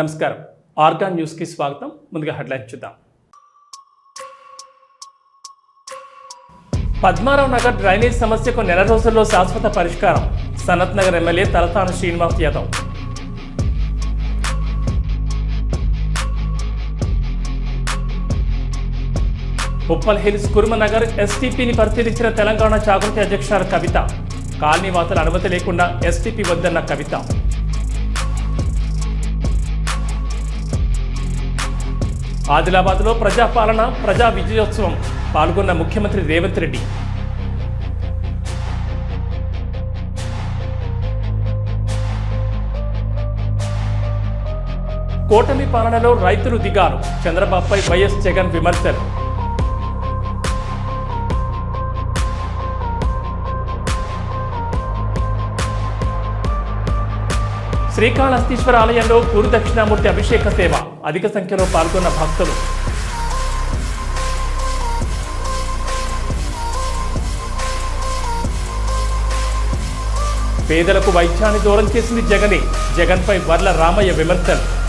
నమస్కారం. ఆర్గాన్ న్యూస్కి స్వాగతం. ముందుగా హెడ్లైన్ చూద్దాం. పద్మారావు నగర్ డ్రైనేజ్ సమస్యకు నెల రోజుల్లో శాశ్వత పరిష్కారం. సనత్ నగర్ ఎమ్మెల్యే తలతాను శ్రీనివాస్ యాదవ్. ఉప్పల్ హిల్స్ కుర్మనగర్ ఎస్టీపీని పరిశీలించిన తెలంగాణ జాగృతి అధ్యక్షురాలు కవిత. కాలనీవాసుల అనుమతి లేకుండా ఎస్టీపీ వద్దన్న కవిత. ఆదిలాబాద్లో ప్రజాపాలన ప్రజా విజయోత్సవం పాల్గొన్న ముఖ్యమంత్రి రేవంత్ రెడ్డి. కూటమి పాలనలో రైతులు దిగారు. చంద్రబాబుపై వైఎస్ జగన్ విమర్శలు. శ్రీకాళహస్తీశ్వర ఆలయంలో గురు దక్షిణామూర్తి అభిషేక సేవ. అధిక సంఖ్యలో పాల్గొన్న భక్తులు. పేదలకు వైద్యాన్ని దూరం చేసింది జగనే. జగన్పై వర్ల రామయ్య విమర్శలు.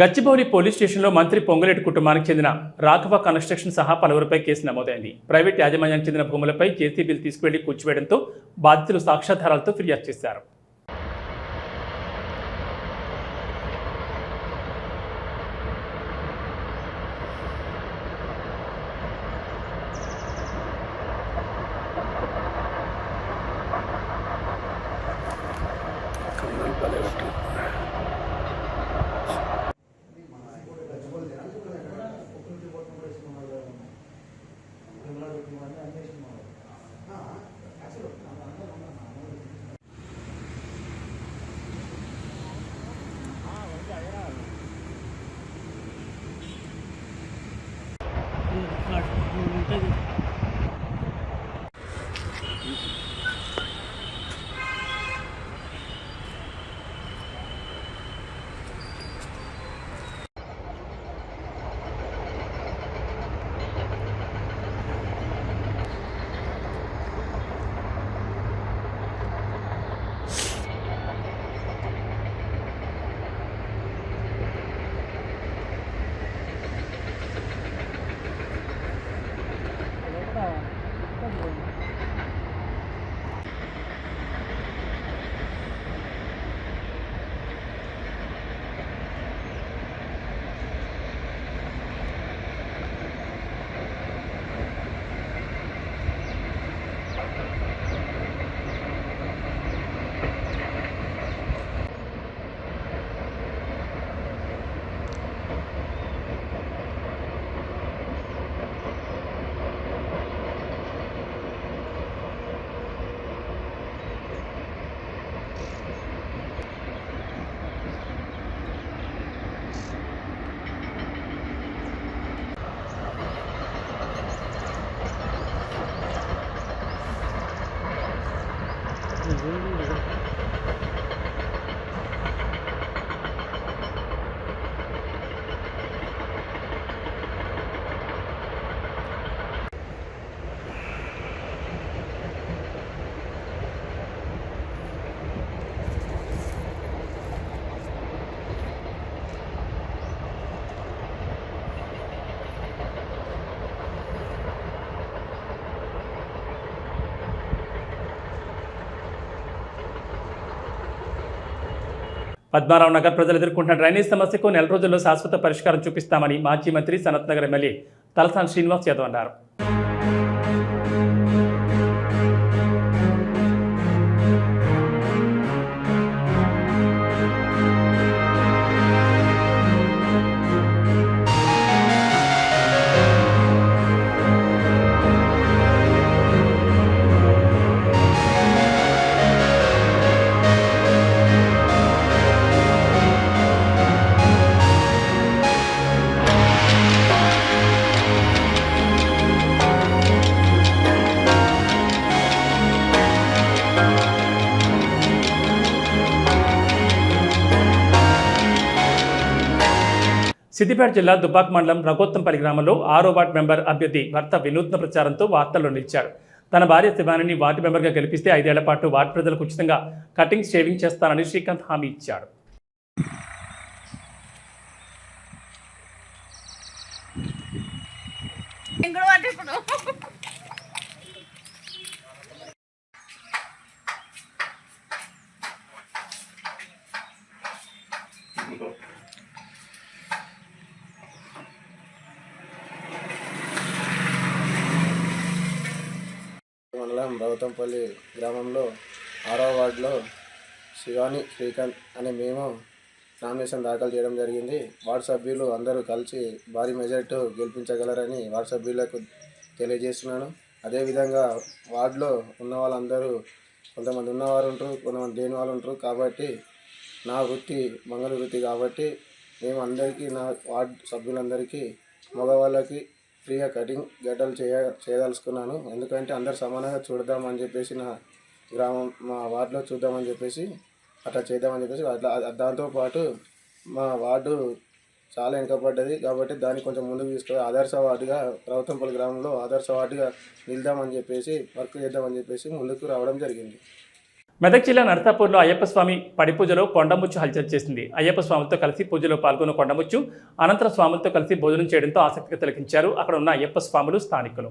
గచ్చిబౌలి పోలీస్ స్టేషన్లో మంత్రి పొంగులేటి కుటుంబానికి చెందిన రాఘవ కన్స్ట్రక్షన్ సహా పలువురిపై కేసు నమోదైంది. ప్రైవేట్ యాజమాన్యానికి చెందిన భూములపై జేసీబీలు తీసుకువెళ్ళి కూర్చివేయడంతో బాధితులు సాక్ష్యాధారాలతో ఫిర్యాదు చేశారు. పద్మారావు నగర్ ప్రజలు ఎదుర్కొంటున్న డ్రైనేజ్ సమస్యకు నెల రోజుల్లో శాశ్వత పరిష్కారం చూపిస్తామని మాజీ మంత్రి సనత్ నగర్ ఎమ్మెల్యే తలసాని శ్రీనివాస్ యాదవ్ అన్నారు. సిద్దిపేట జిల్లా దుబ్బాక్ మండలం రఘోత్తంపల్లి గ్రామంలో ఆరో వార్డు మెంబర్ అభ్యర్థి భర్త వినూత్న ప్రచారంతో వార్తల్లో నిలిచారు తన భార్య శివానిని వార్డు మెంబర్గా గెలిపిస్తే ఐదేళ్ళ పాటు వార్డు ప్రజలకు ఉచితంగా కటింగ్ షేవింగ్ చేస్తానని శ్రీకాంత్ హామీ ఇచ్చాడు. ఇప్పుడు మండలం రౌతంపల్లి గ్రామంలో ఆరో వార్డులో శివాని శ్రీకాంత్ అనే మేము నామినేషన్ దాఖలు చేయడం జరిగింది. వార్డు సభ్యులు అందరూ కలిసి భారీ మెజార్టీ గెలిపించగలరని వార్డు సభ్యులకు తెలియజేస్తున్నాను. అదేవిధంగా వార్డులో ఉన్న వాళ్ళందరూ కొంతమంది ఉన్నవారు ఉంటారు కొంతమంది లేని వాళ్ళు ఉంటారు కాబట్టి నా వృత్తి మంగళ వృత్తి కాబట్టి మేము అందరికీ నా వార్డు సభ్యులందరికీ మగవాళ్ళకి ఫ్రీగా కటింగ్ గడ్డలు చేయ చేయదలుచుకున్నాను. ఎందుకంటే అందరు సమానంగా చూడదామని చెప్పేసి నా గ్రామం మా వార్డులో చూద్దామని చెప్పేసి అట్లా చేద్దామని చెప్పేసి అట్లా దాంతోపాటు మా వార్డు చాలా వెనుకబడ్డది. కాబట్టి దాన్ని కొంచెం ముందుకు తీసుకొని ఆదర్శ వార్డుగా రౌతంపల్లి గ్రామంలో ఆదర్శ వార్డుగా నిలుదామని చెప్పేసి వర్క్ చేద్దామని చెప్పేసి ముందుకు రావడం జరిగింది. మెదక్ జిల్లా నరసాపూర్లో అయ్యప్ప స్వామి పడి పూజలో కొండముచ్చు హల్చల్ చేసింది. అయ్యప్ప స్వాములతో కలిసి పూజలో పాల్గొన్న కొండముచ్చు అనంతరం స్వాములతో కలిసి భోజనం చేయడంతో ఆసక్తిగా తిలకించారు. అక్కడ ఉన్న అయ్యప్ప స్వాములు స్థానికులు.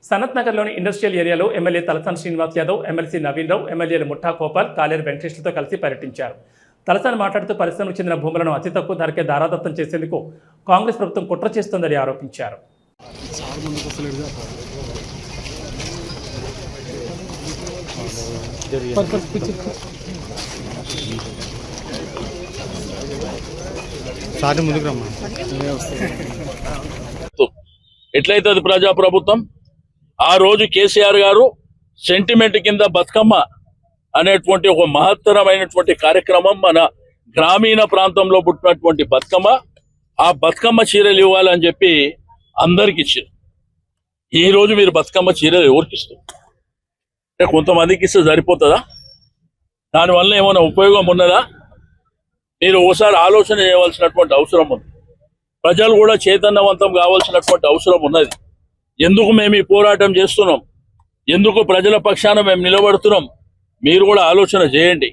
సనత్ నగర్లోని ఇండస్ట్రియల్ ఏరియాలో ఎమ్మెల్యే తలసాని శ్రీనివాస్ యాదవ్ ఎమ్మెల్సీ నవీన్ రావు ఎమ్మెల్యేలు ముఠా గోపాల్ కాలేరు వెంకటేష్లతో కలిసి పర్యటించారు. తలసాని మాట్లాడుతూ పరిశ్రమకు చెందిన భూములను అతి తక్కువ ధరకే దారాదత్తం చేసేందుకు కాంగ్రెస్ ప్రభుత్వం కుట్ర చేస్తోందని ఆరోపించారు. రమ్మా ఎట్లయితుంది ప్రజాప్రభుత్వం? ఆ రోజు కేసీఆర్ గారు సెంటిమెంట్ కింద బతుకమ్మ అనేటువంటి ఒక మహత్తరమైనటువంటి కార్యక్రమం మన గ్రామీణ ప్రాంతంలో పుట్టినటువంటి బతుకమ్మ. ఆ బతుకమ్మ చీరలు ఇవ్వాలని చెప్పి అందరికి ఇచ్చారు. ఈ రోజు మీరు బతుకమ్మ చీరలు ఎవరికి ఇస్తారు కొంతమందికి ఇస్తే సరిపోతుందా? దానివల్ల ఏమైనా ఉపయోగం ఉన్నదా? మీరు ఒకసారి ఆలోచన చేయవలసినటువంటి అవసరం ఉంది. ప్రజలు కూడా చైతన్యవంతం కావాల్సినటువంటి అవసరం ఉన్నది. ఎందుకు మేము ఈ పోరాటం చేస్తున్నాం? ఎందుకు ప్రజల పక్షాన మేము నిలబడుతున్నాం? మీరు కూడా ఆలోచన చేయండి.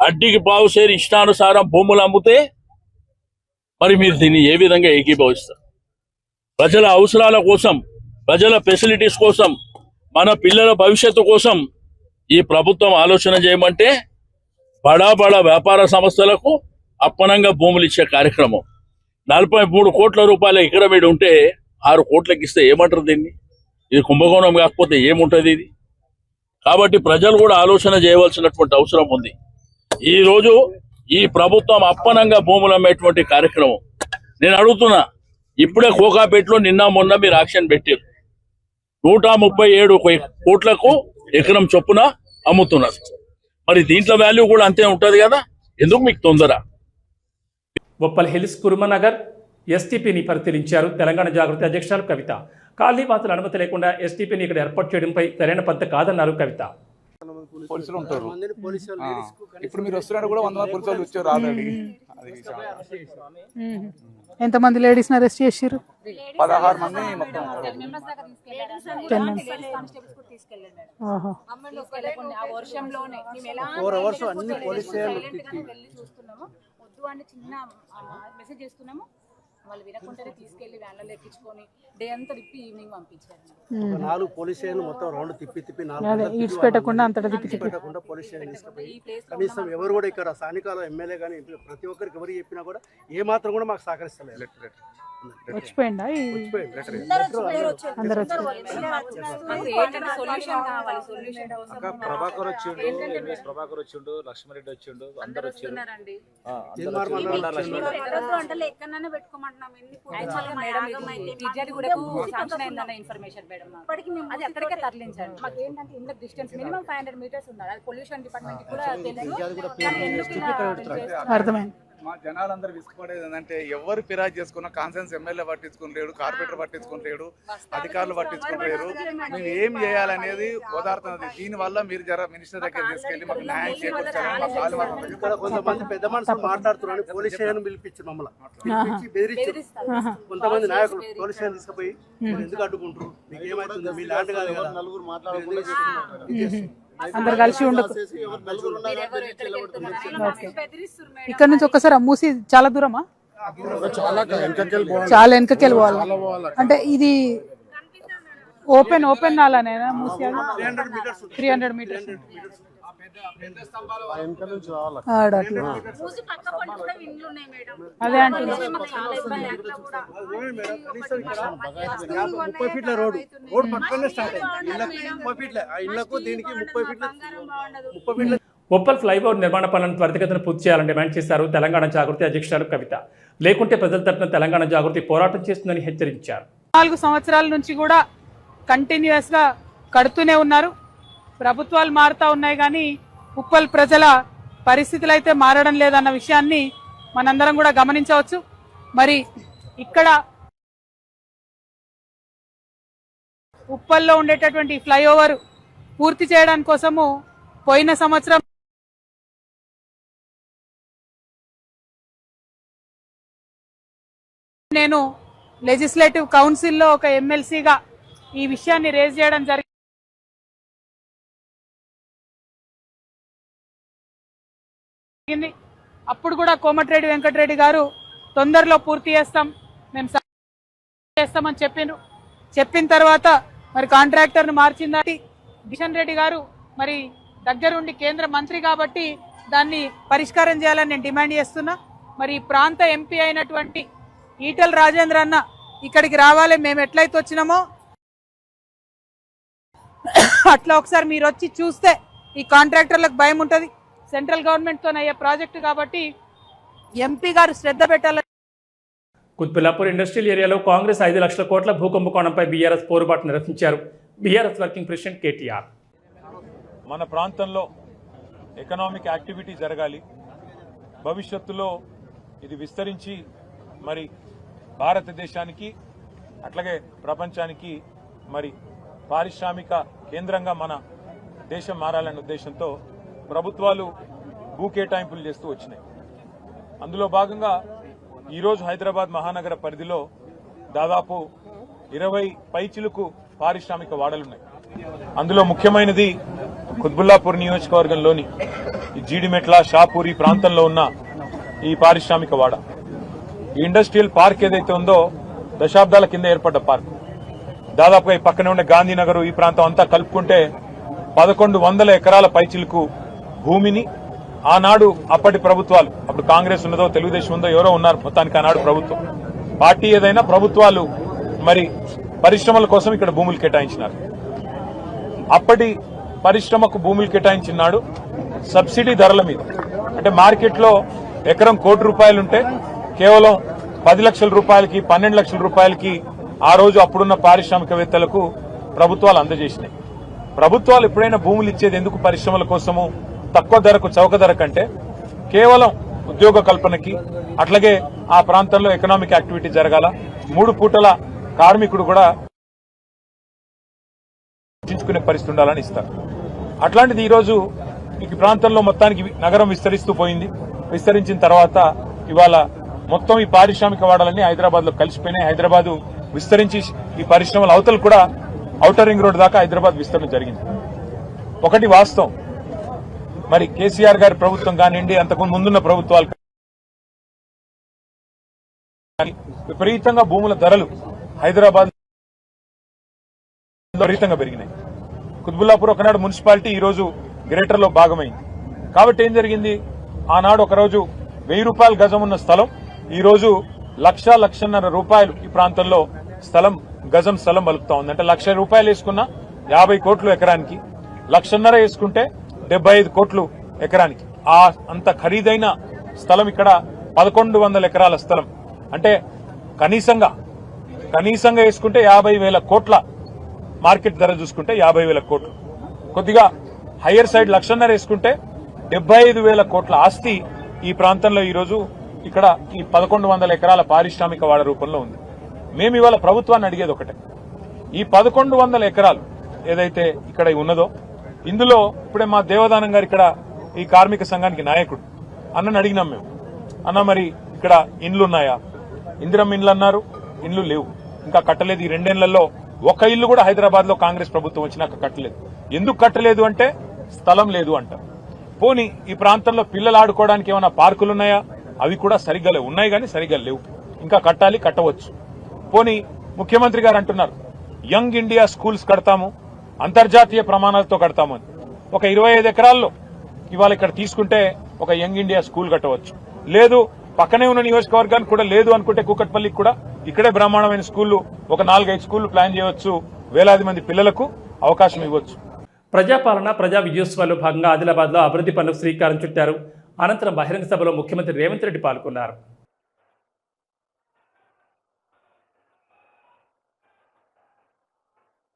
అడ్డికి పావుసేరి ఇష్టానుసారం భూములు అమ్మితే మరి మీరు దీన్ని ఏ విధంగా ఏకీభవిస్తారు? ప్రజల అవసరాల కోసం ప్రజల ఫెసిలిటీస్ కోసం మన పిల్లల భవిష్యత్తు కోసం ఈ ప్రభుత్వం ఆలోచన చేయమంటే బడా బడా వ్యాపార సంస్థలకు అప్పనంగా భూములు ఇచ్చే కార్యక్రమం. నలభై మూడు కోట్ల రూపాయల ఇక్కడ ఉంటే ఆరు కోట్లకి ఇస్తే ఏమంటారు దీన్ని? ఇది కుంభకోణం కాకపోతే ఏముంటుంది ఇది? కాబట్టి ప్రజలు కూడా ఆలోచన చేయవలసినటువంటి అవసరం ఉంది. ఈ రోజు ఈ ప్రభుత్వం అప్పనంగా భూములు అమ్మేటువంటి కార్యక్రమం. నేను అడుగుతున్నా ఇప్పుడే కోకాపేటలో నిన్న మొన్న మీరు యాక్షన్ పెట్టారు. నూట ముప్పై ఏడు కోట్లకు ఎకరం చొప్పున అమ్ముతున్నారు. మరి దీంట్లో వాల్యూ కూడా అంతే ఉంటుంది కదా? ఎందుకు మీకు తొందర? బొప్పల్ హిల్స్ కురుమనగర్ ఎస్టీపీని పరిశీలించారు. తెలంగాణ జాగృతి అధ్యక్షురాలు కవిత. కాలనీవాసుల అనుమతి లేకుండా ఎస్టీపీని ఇక్కడ ఏర్పాటు చేయడంపై సరైన పద్ధతి కాదన్నారు కవిత. పోలీసులు ఉంటారు. ఇప్పుడు మీరు వస్తున్నారు కూడా వంద మంది పోలీసులు వచ్చారు ఆల్రెడీ. ఎంతమంది లేడీస్ అరెస్ట్ చేసారు పదహారు మంది మొత్తం. hours వెళ్ళిపోతే అన్ని పోలీస్ వద్దు అని చిన్న మెసేజ్ చేస్తున్నాము. వాళ్ళు వినకుండానే తీసుకెళ్ళి వ్యాన్లలో ఎక్కించుకొని డే అంతా తిప్పి ఈవినింగ్ పంపించారు. నాలుగు పోలీస్ స్టేషన్ మొత్తం రౌండ్ తిప్పి తిప్పి నాలుగు అంతటా తిప్పి పెట్టకుండా పోలీస్ స్టేషన్ తీసుకుపోయి ఈ ప్లేస్ కనీసం ఎవరు కూడా ఇక్కడ స్థానికాల ఎమ్మెల్యే కానీ ప్రతి ఒక్కరికి ఎవరు చెప్పినా కూడా ఏ మాత్రం కూడా మాకు సహకరిస్తలేదు. వచ్చిపోయిందా ఈ అందరు వచ్చి మాకు ఏంటంటే సొల్యూషన్ కావాలి సొల్యూషన్ ప్రభాకర్ వచ్చిండు ప్రభాకర్ వచ్చిండు లక్ష్మణరెడ్డి వచ్చిండు అందరు అక్కడికే తరలించండి. మాకు ఏంటంటే ఇంత distance minimum five hundred metres ఉండాలి. అది పొల్యూషన్ డిపార్ట్మెంట్ కూడా తెలుసు? అర్థమైంది. మా జనాలందరూ విసుకుపడేది ఏంటంటే ఎవరు ఫిర్యాదు చేసుకున్న కాన్సెన్స్ ఎమ్మెల్యే పట్టించుకుంటలేడు కార్పొరేటర్ పట్టించుకుంటలేడు అధికారులు పట్టించుకుంటలేరు. మేము ఏం చేయాలనేది ఓదారుతున్నది దీని వల్ల మీరు జర మినిస్టర్ దగ్గర తీసుకెళ్ళి మాకు న్యాయం చేకూర్చాలని కొంతమంది పెద్ద మనుషులు మాట్లాడుతున్నారు పోలీస్ స్టేషన్ పిలిపించారు మమ్మల్ని. పిలిపించి బెదిరించారు. కొంతమంది నాయకులు పోలీస్ స్టేషన్ తీసుకుపోయి మీరు ఎందుకు అడ్డుకుంటారు? మీకు ఏమైతుంది? మీ కాదు కదా. నలుగురు మాట్లాడుకుంటారు అందరు కలిసి ఉండకు. ఇక్కడ నుంచి ఒక్కసారి మూసి చాలా దూరమా? చాలా వెనకకి వెళ్ళిపోవాలి అంటే ఇది ఓపెన్ ఓపెన్ నాలానేనా మూసి? Three hundred metres. అదే ముప్పై ఫీట్ల రోడ్. రోడ్ పక్కనే స్టార్ట్ అయింది. ముప్పై ఫీట్ల. ఆ ఇళ్ళకు దీనికి ముప్పై ఫీట్ల ముప్పై ఫీట్ల ఉప్పల్ ఫ్లైఓవర్ నిర్మాణ పనులను త్వరితగతిన పూర్తి చేయాలని డిమాండ్ చేశారు తెలంగాణ జాగృతి అధ్యక్షురాలు కవిత. లేకుంటే ప్రజల తరపున తెలంగాణ జాగృతి పోరాటం చేస్తుందని హెచ్చరించారు. నాలుగు సంవత్సరాల నుంచి కూడా కంటిన్యూస్గా కడుతూనే ఉన్నారు. ప్రభుత్వాలు మారుతా ఉన్నాయి కానీ ఉప్పల్ ప్రజల పరిస్థితులు అయితే మారడం లేదన్న విషయాన్ని మనందరం కూడా గమనించవచ్చు. మరి ఇక్కడ ఉప్పల్లో ఉండేటటువంటి ఫ్లైఓవర్ పూర్తి చేయడానికి కోసము పోయిన సంవత్సరం నేను లెజిస్లేటివ్ కౌన్సిల్లో ఒక ఎమ్మెల్సీగా ఈ విషయాన్ని రేజ్ చేయడం జరిగింది. అప్పుడు కూడా కోమటిరెడ్డి వెంకటరెడ్డి గారు తొందరలో పూర్తి చేస్తాం మేము చేస్తామని చెప్పిండ్రు. చెప్పిన తర్వాత మరి కాంట్రాక్టర్ను మార్చిందని కిషన్ రెడ్డి గారు మరి దగ్గరుండి కేంద్ర మంత్రి కాబట్టి దాన్ని పరిష్కారం చేయాలని నేను డిమాండ్ చేస్తున్నా. మరి ఈ ప్రాంత ఎంపీ అయినటువంటి ఈటల రాజేంద్ర అన్న ఇక్కడికి రావాలి మేము ఎట్లయితే వచ్చినామో అట్లా ఒకసారి మీరు వచ్చి చూస్తే ఈ కాంట్రాక్టర్లకు భయం ఉంటుంది. సెంట్రల్ గవర్నమెంట్తో అయ్యే ప్రాజెక్టు కాబట్టి ఎంపీ గారు శ్రద్ధ పెట్టాలని కుత్బుల్లాపూర్ ఇండస్ట్రియల్ ఏరియాలో కాంగ్రెస్ ఐదు లక్షల కోట్ల భూ కుంభకోణంపై బీఆర్ఎస్ పోరుబాటు నిర్వహించారు. BRS working president KTR. మన ప్రాంతంలో ఎకనామిక్ యాక్టివిటీ జరగాలి. భవిష్యత్తులో ఇది విస్తరించి మరి భారతదేశానికి అట్లాగే ప్రపంచానికి మరి పారిశ్రామిక కేంద్రంగా మన దేశం మారాలనే ఉద్దేశంతో ప్రభుత్వాలు భూ కేటాయింపులు చేస్తూ వచ్చినాయి. అందులో భాగంగా ఈరోజు హైదరాబాద్ మహానగర పరిధిలో దాదాపు ఇరవై పైచిలకు పారిశ్రామిక వాడలున్నాయి. అందులో ముఖ్యమైనది కుత్బుల్లాపూర్ నియోజకవర్గంలోని జీడిమెట్ల షాపూరి ప్రాంతంలో ఉన్న ఈ పారిశ్రామిక వాడ. ఈ ఇండస్ట్రియల్ పార్క్ ఏదైతే ఉందో దశాబ్దాల కింద ఏర్పడ్డ పార్క్. దాదాపుగా ఈ పక్కనే ఉండే గాంధీనగర్ ఈ ప్రాంతం అంతా కలుపుకుంటే పదకొండు వందల ఎకరాల పైచిలకు భూమిని ఆనాడు అప్పటి ప్రభుత్వాలు అప్పుడు కాంగ్రెస్ ఉన్నదో తెలుగుదేశం ఉందో ఎవరో ఉన్నారు మొత్తానికి ఆనాడు ప్రభుత్వం. పార్టీ ఏదైనా ప్రభుత్వాలు మరి పరిశ్రమల కోసం ఇక్కడ భూములు కేటాయించినారు. అప్పటి పరిశ్రమకు భూములు కేటాయించినాడు సబ్సిడీ ధరల మీద అంటే మార్కెట్లో ఎకరం కోటి రూపాయలుంటే కేవలం పది లక్షల రూపాయలకి పన్నెండు లక్షల రూపాయలకి ఆ రోజు అప్పుడున్న పారిశ్రామికవేత్తలకు ప్రభుత్వాలు అందజేసినాయి. ప్రభుత్వాలు ఎప్పుడైనా భూములు ఇచ్చేది ఎందుకు పరిశ్రమల కోసము? తక్కువ ధరకు చౌక ధర కంటే కేవలం ఉద్యోగ కల్పనకి అట్లాగే ఆ ప్రాంతంలో ఎకనామిక్ యాక్టివిటీ జరగాల. మూడు పూటల కార్మికుడు కూడా రక్షించుకునే పరిస్థితి ఉండాలని ఇస్తారు. అట్లాంటిది ఈరోజు ఈ ప్రాంతంలో మొత్తానికి నగరం విస్తరిస్తూ పోయింది. విస్తరించిన తర్వాత ఇవాళ మొత్తం ఈ పారిశ్రామిక వాడాలన్నీ హైదరాబాద్లో కలిసిపోయినాయి. హైదరాబాద్ విస్తరించి ఈ పరిశ్రమల అవతలు కూడా ఔటర్ రింగ్ రోడ్ దాకా హైదరాబాద్ విస్తరణ జరిగింది. ఒకటి వాస్తవం. మరి కేసీఆర్ గారి ప్రభుత్వం కానివ్వండి అంతకు ముందున్న ప్రభుత్వాలు విపరీతంగా భూముల ధరలు హైదరాబాద్ విపరీతంగా పెరిగినాయి. కుత్బుల్లాపూర్ ఒకనాడు మున్సిపాలిటీ ఈ రోజు గ్రేటర్లో భాగమైంది. కాబట్టి ఏం జరిగింది? ఆనాడు ఒకరోజు వెయ్యి రూపాయల గజం ఉన్న స్థలం ఈరోజు లక్ష లక్షన్నర రూపాయలు ఈ ప్రాంతంలో స్థలం గజం స్థలం బలుపుతా ఉంది. అంటే లక్ష రూపాయలు వేసుకున్న యాభై కోట్లు ఎకరానికి లక్షన్నర వేసుకుంటే డెబ్బై ఐదు కోట్లు ఎకరానికి. ఆ అంత ఖరీదైన స్థలం ఇక్కడ పదకొండు వందల ఎకరాల స్థలం. అంటే కనీసంగా కనీసంగా వేసుకుంటే యాభై వేల కోట్ల మార్కెట్ ధర చూసుకుంటే యాభై వేల కోట్లు. కొద్దిగా హయ్యర్ సైడ్ లక్షన్నర వేసుకుంటే డెబ్బై ఐదు వేల కోట్ల ఆస్తి ఈ ప్రాంతంలో ఈరోజు ఇక్కడ ఈ పదకొండు వందల ఎకరాల పారిశ్రామిక వాడ రూపంలో ఉంది. మేము ఇవాళ ప్రభుత్వాన్ని అడిగేది ఒకటే. ఈ పదకొండు వందల ఎకరాలు ఏదైతే ఇక్కడ ఉన్నదో ఇందులో ఇప్పుడే మా దేవదానం గారు ఇక్కడ ఈ కార్మిక సంఘానికి నాయకుడు. అన్నని అడిగినాం మేము. అన్న మరి ఇక్కడ ఇండ్లు ఉన్నాయా ఇండ్లు అన్నారు ఇండ్లు లేవు. ఇంకా కట్టలేదు. ఈ రెండేళ్ళలో ఒక ఇల్లు కూడా హైదరాబాద్లో కాంగ్రెస్ ప్రభుత్వం వచ్చినాక కట్టలేదు. ఎందుకు కట్టలేదు అంటే స్థలం లేదు అంట. పోని ఈ ప్రాంతంలో పిల్లలు ఆడుకోవడానికి ఏమైనా పార్కులు ఉన్నాయా? అవి కూడా సరిగ్గా లేవు. ఉన్నాయి కానీ సరిగ్గా లేవు. ఇంకా కట్టాలి కట్టవచ్చు. పోని ముఖ్యమంత్రి గారు అంటున్నారు యంగ్ ఇండియా స్కూల్స్ కడతాము. అంతర్జాతీయ ప్రమాణాలతో కడతాము ఒక ఇరవై ఐదు ఎకరాల్లో ఇవాళ ఇక్కడ తీసుకుంటే ఒక యంగ్ ఇండియా స్కూల్ కట్టవచ్చు. లేదు పక్కనే ఉన్న నియోజకవర్గానికి కూడా లేదు అనుకుంటే కూకట్పల్లికి కూడా ఇక్కడే బ్రహ్మాండమైన స్కూళ్ళు ఒక నాలుగైదు స్కూళ్ళు ప్లాన్ చేయవచ్చు. వేలాది మంది పిల్లలకు అవకాశం ఇవ్వచ్చు. ప్రజాపాలన ప్రజా విజయోత్సవాల్లో భాగంగా ఆదిలాబాద్లో అభివృద్ధి పనులకు శ్రీకారం చుట్టారు. అనంతరం బహిరంగ సభలో ముఖ్యమంత్రి రేవంత్ రెడ్డి పాల్గొన్నారు.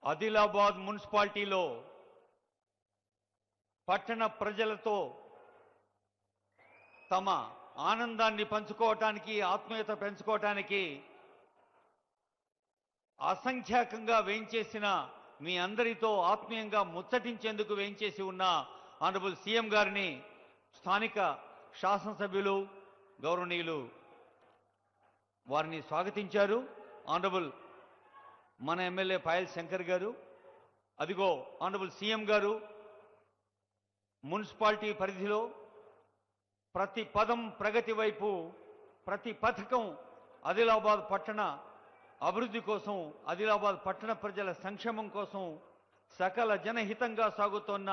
ఆదిలాబాద్ మున్సిపాలిటీలో పట్టణ ప్రజలతో తమ ఆనందాన్ని పంచుకోవటానికి ఆత్మీయత పెంచుకోవటానికి అసంఖ్యాకంగా వేయించేసిన మీ అందరితో ఆత్మీయంగా ముచ్చటించేందుకు వేయించేసి ఉన్న ఆనరబుల్ సీఎం గారిని స్థానిక శాసనసభ్యులు గౌరవనీయులు వారిని స్వాగతించారు. ఆనరబుల్ మన ఎమ్మెల్యే పాయల్ శంకర్ గారు అదిగో ఆనరబుల్ సీఎం గారు మున్సిపాలిటీ పరిధిలో ప్రతి పదం ప్రగతి వైపు ప్రతి పథకం ఆదిలాబాద్ పట్టణ అభివృద్ధి కోసం ఆదిలాబాద్ పట్టణ ప్రజల సంక్షేమం కోసం సకల జనహితంగా సాగుతోన్న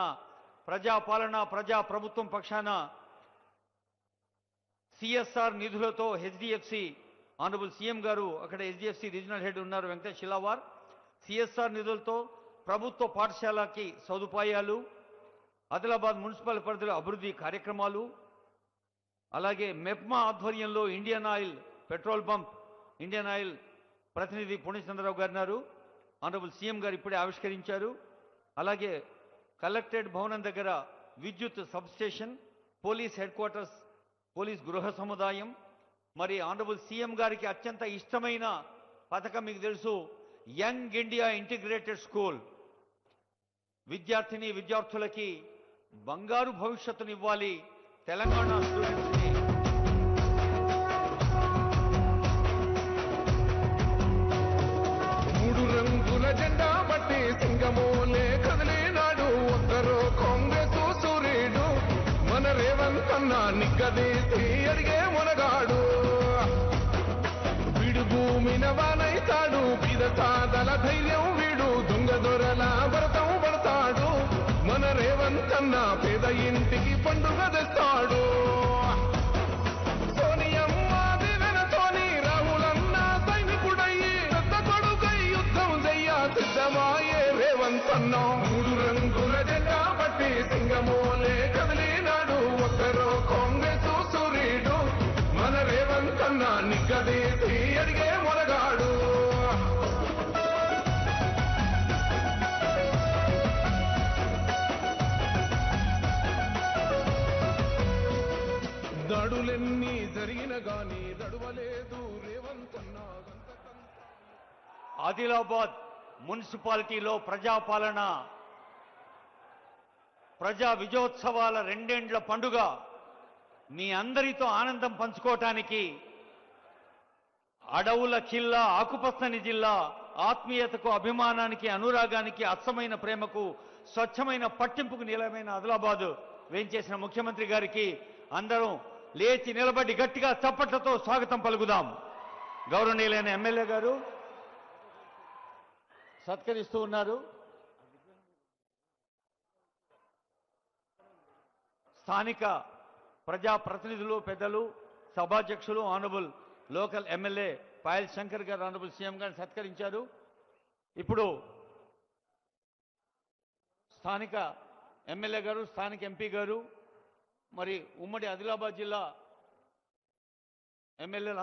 ప్రజాపాలన ప్రజా ప్రభుత్వం పక్షాన సిఎస్ఆర్ నిధులతో హెచ్డిఎఫ్సి ఆనరబుల్ సీఎం గారు అక్కడ హెచ్డిఎఫ్సి రీజనల్ హెడ్ ఉన్నారు వెంకటేష్ శిలావార్. సిఎస్ఆర్ నిధులతో ప్రభుత్వ పాఠశాలకి సదుపాయాలు ఆదిలాబాద్ మున్సిపల్ పరిధిలో అభివృద్ధి కార్యక్రమాలు అలాగే మెప్మా ఆధ్వర్యంలో Indian oil petrol pump Indian oil ప్రతినిధి పుణ్యచంద్రరావు గారు ఉన్నారు ఆనరబుల్ సీఎం గారు ఇప్పుడే ఆవిష్కరించారు. అలాగే కలెక్టరేట్ భవనం దగ్గర విద్యుత్ substation police head quarters police గృహ సముదాయం మరి ఆనరబుల్ సీఎం గారికి అత్యంత ఇష్టమైన పథకం మీకు తెలుసు యంగ్ ఇండియా ఇంటిగ్రేటెడ్ స్కూల్. విద్యార్థిని విద్యార్థులకి బంగారు భవిష్యత్తునివ్వాలి తెలంగాణ స్టూడెంట్స్ సాదల ధైర్యం వీడు. దొంగ దొరల భరతం పడతాడు. మన రేవంతన్న పేద ఇంటికి పండుగ తెస్తాడు. సిద్ధమాయే రేవంత్ మూడు రంగుల జెండా పట్టి సింగమోలే కదిలినాడు. ఒక్కరో కాంగ్రెస్ సూరీడు మన రేవంతన్న నిగ్గదే ఆదిలాబాద్ మున్సిపాలిటీలో ప్రజాపాలన ప్రజా విజయోత్సవాల రెండేండ్ల పండుగ మీ అందరితో ఆనందం పంచుకోవటానికి అడవుల కిల్లా ఆకుపచ్చని జిల్లా ఆత్మీయతకు అభిమానానికి అనురాగానికి అచ్చమైన ప్రేమకు స్వచ్ఛమైన పట్టింపుకు నిలమైన ఆదిలాబాద్ వేంచేసిన ముఖ్యమంత్రి గారికి అందరం లేచి నిలబడి గట్టిగా చప్పట్లతో స్వాగతం పలుకుదాం. గౌరవనీయులైన ఎమ్మెల్యే గారు సత్కరిస్తూ ఉన్నారు. స్థానిక ప్రజాప్రతినిధులు పెద్దలు సభాధ్యక్షులు honourable local MLA Payal Shankar గారు ఆనబుల్ సీఎం గారిని సత్కరించారు. ఇప్పుడు స్థానిక ఎమ్మెల్యే గారు స్థానిక ఎంపీ గారు మరి ఉమ్మడి ఆదిలాబాద్ జిల్లా ఎమ్మెల్యేలు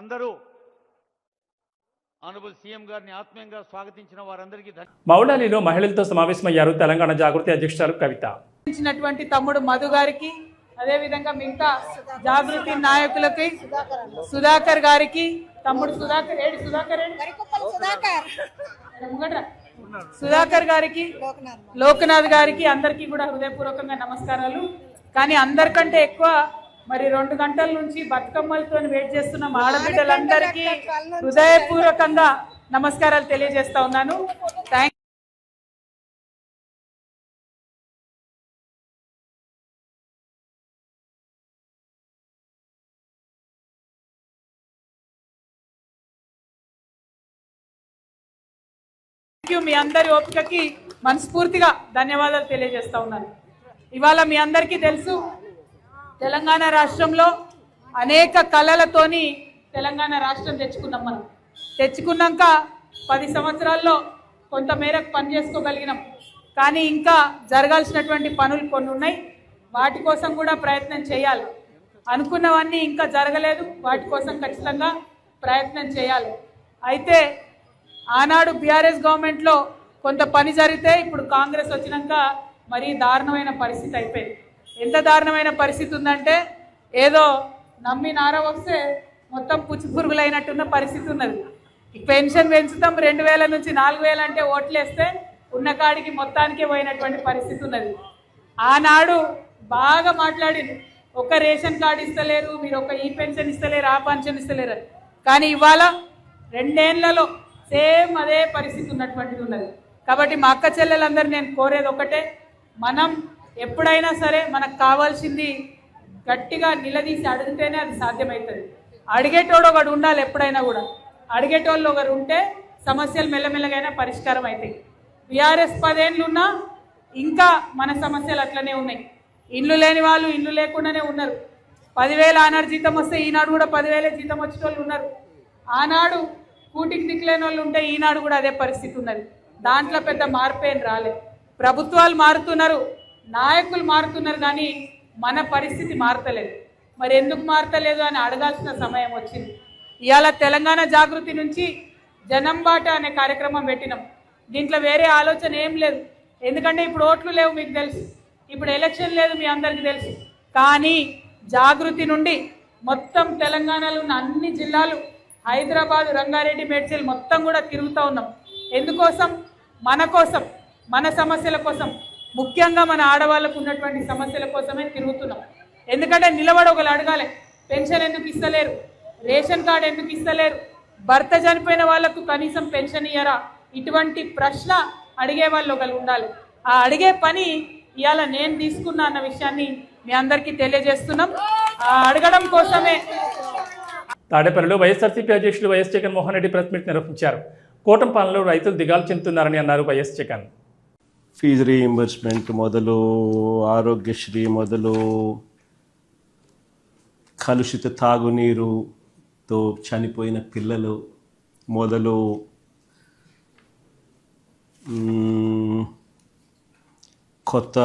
ఆనబుల్ సీఎం గారిని ఆత్మీయంగా స్వాగతించిన వారందరికీ ధన్యవాదాలు మౌలాలిలో మహిళలతో సమావేశమయ్యారు తెలంగాణ జాగృతి అధ్యక్షురాలు కవిత. ఇచ్చినటువంటి తమ్ముడు మధు గారికి అదే విధంగా మిగతా జాగృతి నాయకులకి సుధాకర్ గారికి తమ్ముడు సుధాకర్ ఏడు సుధాకర్. సుధాకర్. గారికి లోకనాథ్ గారికి అందరికీ కూడా హృదయపూర్వకంగా నమస్కారాలు. కానీ అందరికంటే ఎక్కువ మరి రెండు గంటల నుంచి బతుకమ్మలతో వెయిట్ చేస్తున్న మా ఆడబిడ్డలందరికీ హృదయపూర్వకంగా నమస్కారాలు తెలియజేస్తా ఉన్నాను. థ్యాంక్ మీ అందరి ఓపికకి మనస్ఫూర్తిగా ధన్యవాదాలు తెలియజేస్తా ఉన్నాను. ఇవాళ మీ అందరికీ తెలుసు తెలంగాణ రాష్ట్రంలో అనేక కళలతోని తెలంగాణ రాష్ట్రం తెచ్చుకున్నాం మనం. తెచ్చుకున్నాక పది సంవత్సరాల్లో కొంత మేరకు పని చేసుకోగలిగినాం. కానీ ఇంకా జరగాల్సినటువంటి పనులు కొన్ని ఉన్నాయి. వాటి కోసం కూడా ప్రయత్నం చేయాలి. అనుకున్నవన్నీ ఇంకా జరగలేదు. వాటి కోసం ఖచ్చితంగా ప్రయత్నం చేయాలి. అయితే ఆనాడు బీఆర్ఎస్ గవర్నమెంట్లో కొంత పని జరిగితే ఇప్పుడు కాంగ్రెస్ వచ్చినాక మరీ దారుణమైన పరిస్థితి అయిపోయింది. ఎంత దారుణమైన పరిస్థితి ఉందంటే ఏదో నమ్మి నార వస్తే మొత్తం పుచ్చి పురుగులైనట్టున్న పరిస్థితి ఉన్నది. పెన్షన్ పెంచుతాం రెండు వేల నుంచి నాలుగు వేలు అంటే ఓట్లేస్తే ఉన్న కాడికి మొత్తానికే పోయినటువంటి పరిస్థితి ఉన్నది. ఆనాడు బాగా మాట్లాడింది. ఒక రేషన్ కార్డు ఇస్తలేరు మీరు ఒక ఈ పెన్షన్ ఇస్తలేరు ఆ పెన్షన్ ఇస్తలేరు కానీ ఇవాళ రెండేళ్ళలో సేమ్ అదే పరిస్థితి ఉన్నటువంటిది ఉన్నది. కాబట్టి మా అక్క చెల్లెలందరూ నేను కోరేది ఒకటే మనం ఎప్పుడైనా సరే మనకు కావాల్సింది గట్టిగా నిలదీసి అడిగితేనే అది సాధ్యమవుతుంది అడిగేటోడు ఒకడు ఉండాలి ఎప్పుడైనా కూడా. అడిగేటోళ్ళు ఒకరు ఉంటే సమస్యలు మెల్లమెల్లగైనా పరిష్కారం అవుతాయి బీఆర్ఎస్ పదేళ్ళు ఉన్నా ఇంకా మన సమస్యలు అట్లనే ఉన్నాయి. ఇండ్లు లేని వాళ్ళు ఇండ్లు లేకుండానే ఉన్నారు. పదివేల ఆనాడు జీతం వస్తే ఈనాడు కూడా పదివేలే జీతం వచ్చిన వాళ్ళు ఉన్నారు. ఆనాడు కూటికి దిక్కులేని వాళ్ళు ఉంటే ఈనాడు కూడా అదే పరిస్థితి ఉన్నది. దాంట్లో పెద్ద మార్పేం రాలేదు. ప్రభుత్వాలు మారుతున్నారు. నాయకులు మారుతున్నారు కానీ మన పరిస్థితి మారతలేదు. మరి ఎందుకు మారతలేదు అని అడగాల్సిన సమయం వచ్చింది. ఇవాళ తెలంగాణ జాగృతి నుంచి జనం బాట అనే కార్యక్రమం పెట్టినాం. దీంట్లో వేరే ఆలోచన ఏం లేదు. ఎందుకంటే ఇప్పుడు ఓట్లు లేవు మీకు తెలుసు. ఇప్పుడు ఎలక్షన్ లేదు మీ అందరికీ తెలుసు. కానీ జాగృతి నుండి మొత్తం తెలంగాణలో ఉన్న అన్ని జిల్లాలు హైదరాబాద్ రంగారెడ్డి మేడ్చల్ మొత్తం కూడా తిరుగుతూ ఉన్నాం. ఎందుకోసం? మన కోసం మన సమస్యల కోసం. ముఖ్యంగా మన ఆడవాళ్ళకు ఉన్నటువంటి సమస్యల కోసమే తిరుగుతున్నాం. ఎందుకంటే నిలబడి ఒకరు అడగాలి పెన్షన్ ఎందుకు ఇస్తలేరు? రేషన్ కార్డు ఎందుకు ఇస్తలేరు? భర్త చనిపోయిన వాళ్ళకు కనీసం పెన్షన్ ఇయ్యరా? ఇటువంటి ప్రశ్న అడిగే వాళ్ళు ఒకరు ఉండాలి. ఆ అడిగే పని ఇవాళ నేను తీసుకున్నా అన్న విషయాన్ని మీ అందరికీ తెలియజేస్తున్నాం. ఆ అడగడం కోసమే. తాడేపల్లిలో వైఎస్ఆర్సీపీ అధ్యక్షులు YS Jaganmohan Reddy press meet నిర్వహించారు. కూటమి రైతులు దిగాలు చెందుతున్నారని అన్నారు వైఎస్ జగన్. ఫీజు రీఇంబర్స్మెంట్ మొదలు ఆరోగ్యశ్రీ మొదలు కలుషిత తాగునీరుతో చనిపోయిన పిల్లలు మొదలు కొత్త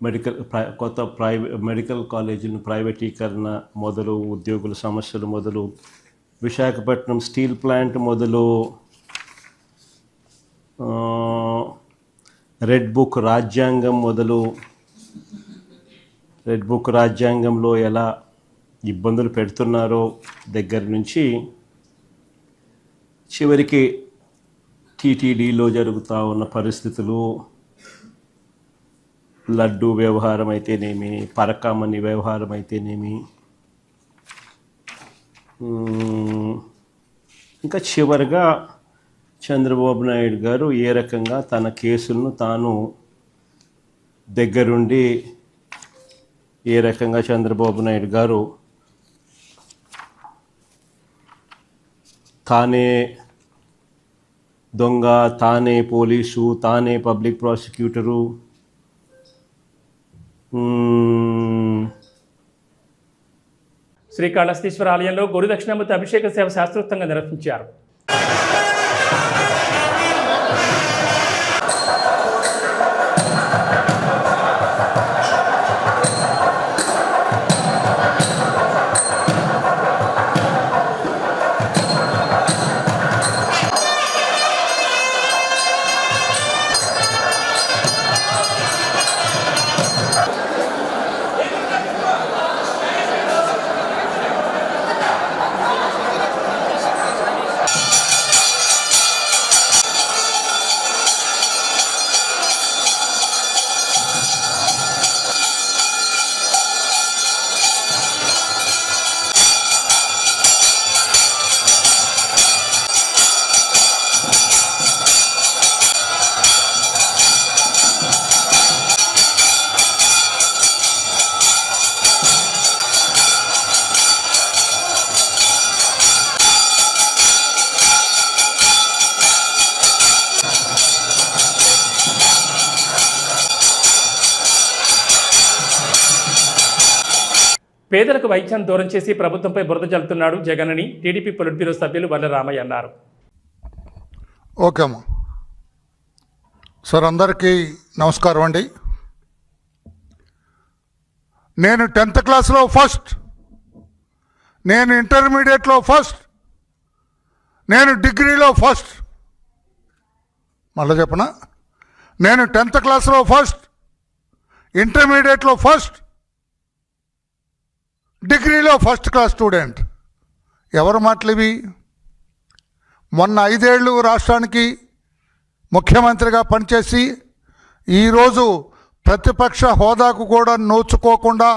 మెడికల్ ప్రై- కొత్త ప్రైవే మెడికల్ కాలేజీలను ప్రైవేటీకరణ మొదలు ఉద్యోగుల సమస్యలు మొదలు విశాఖపట్నం స్టీల్ ప్లాంట్ మొదలు రెడ్ బుక్ రాజ్యాంగం మొదలు రెడ్ బుక్ రాజ్యాంగంలో ఎలా ఇబ్బందులు పెడుతున్నారో దగ్గర నుంచి చివరికి టీటీడీలో జరుగుతూ ఉన్న పరిస్థితులు లడ్డు వ్యవహారం అయితేనేమి పరకామణి వ్యవహారం అయితేనేమి ఇంకా చివరిగా చంద్రబాబు నాయుడు గారు ఏ రకంగా తన కేసులను తాను దగ్గరుండి ఏ రకంగా చంద్రబాబు నాయుడు గారు తానే దొంగ తానే పోలీసు తానే పబ్లిక్ ప్రాసిక్యూటరు శ్రీకాళహస్తీశ్వర ఆలయంలో గురుదక్షిణామూర్తి అభిషేక సేవ శాస్త్రోక్తంగా నిర్వహించారు. పేదలకు వైద్యం దూరం చేసి ప్రభుత్వంపై బురద జల్లుతున్నాడు జగన్ అని టీడీపీ పొలిట్ బ్యూరో సభ్యులు వల్ల రామయ్య అన్నారు. ఓకే అమ్మా. సార్ అందరికీ నమస్కారం అండి. నేను టెన్త్ క్లాస్లో ఫస్ట్ నేను ఇంటర్మీడియట్లో ఫస్ట్ నేను డిగ్రీలో ఫస్ట్. మళ్ళీ చెప్పనా? నేను టెన్త్ క్లాస్లో ఫస్ట్ ఇంటర్మీడియట్లో ఫస్ట్ డిగ్రీలో ఫస్ట్ క్లాస్ స్టూడెంట్. ఎవరు మాటలు ఇవి మొన్న ఐదేళ్ళు రాష్ట్రానికి ముఖ్యమంత్రిగా పనిచేసి ఈరోజు ప్రతిపక్ష హోదాకు కూడా నోచుకోకుండా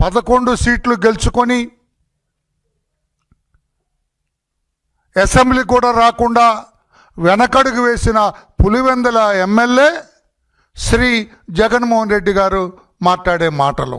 పదకొండు సీట్లు గెలుచుకొని అసెంబ్లీ కూడా రాకుండా వెనకడుగు వేసిన పులివెందుల ఎమ్మెల్యే శ్రీ జగన్మోహన్ రెడ్డి గారు మాట్లాడే మాటలు.